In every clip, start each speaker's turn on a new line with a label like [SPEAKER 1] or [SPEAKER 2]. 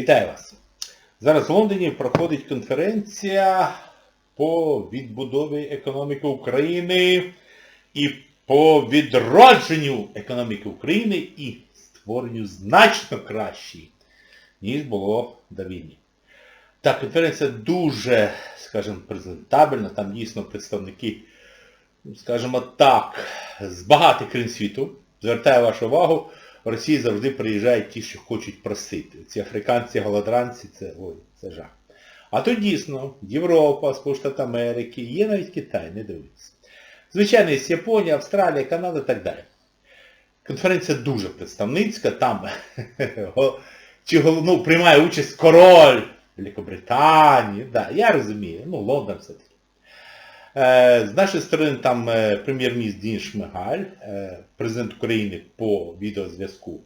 [SPEAKER 1] Вітаю вас! Зараз в Лондоні проходить конференція по відбудові економіки України і по відродженню економіки України і створенню значно кращої, ніж було до війни. Так, конференція дуже, скажімо, презентабельна, там дійсно представники, скажімо так, з багатих країн світу. Звертаю вашу увагу, в Росії завжди приїжджають ті, що хочуть просити. Ці африканці, голодранці, це ой, це жах. А тут дійсно Європа, Сполучені Америки, є навіть Китай, не дивіться. Звичайно, є Японія, Австралія, Канада і так далі. Конференція дуже представницька, там чи ну, приймає участь король Великобританії, да, я розумію, ну Лондон все-таки. Е, З нашої сторони там е, прем'єр-міністр Дін Шмигаль, е, президент України по відеозв'язку,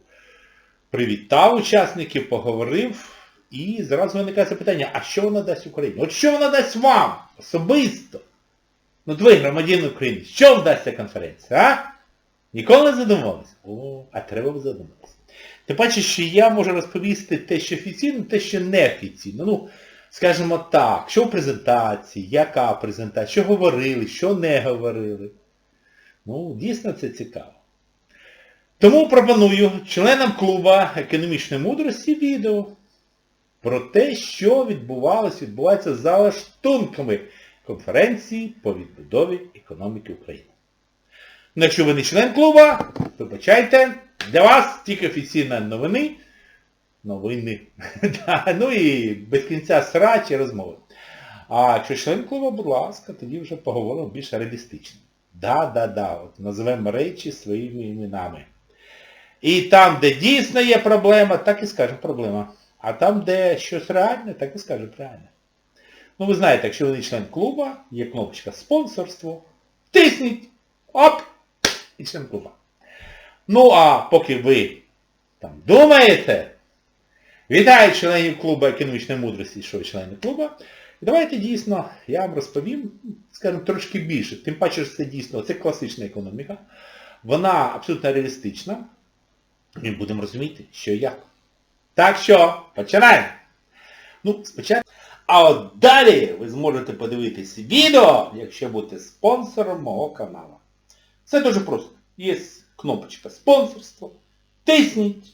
[SPEAKER 1] привітав учасників, поговорив, і зразу виникає запитання, а що вона дасть Україні? От що вона дасть вам особисто? Ну, ви, громадяни України, що вам дасть ця конференція, а? Ніколи не задумувалися? О, а треба б задуматися. Тим паче, що я можу розповісти те, що офіційно, те, що неофіційно. Ну, скажімо так, що в презентації, яка презентація, що говорили, що не говорили. Ну, дійсно це цікаво. Тому пропоную членам клуба економічної мудрості відео про те, що відбувалося, відбувається за лаштунками конференції по відбудові економіки України. Ну, якщо ви не член клуба, вибачайте, для вас тільки офіційні новини, новини, ну і без кінця срачі розмови. А якщо член клуба, будь ласка, тоді вже поговоримо більш реалістично. Да, да, да, от називаємо речі своїми іменами. І там, де дійсно є проблема, так і скажемо проблема. А там, де щось реальне, так і скажемо реальне. Ну ви знаєте, якщо ви не член клуба, є кнопочка спонсорство. Тисніть! Оп! І член клуба. Ну а поки ви там думаєте, вітаю членів клубу економічної мудрості, що ви члени клуба. І давайте дійсно я вам розповім, скажімо, трошки більше. Тим паче, що це дійсно, це класична економіка. Вона абсолютно реалістична. І будемо розуміти, що і як. Так що, починаємо. Ну, спочатку. А от далі ви зможете подивитись відео, якщо будете спонсором мого каналу. Все дуже просто. Є кнопочка спонсорство. Тисніть.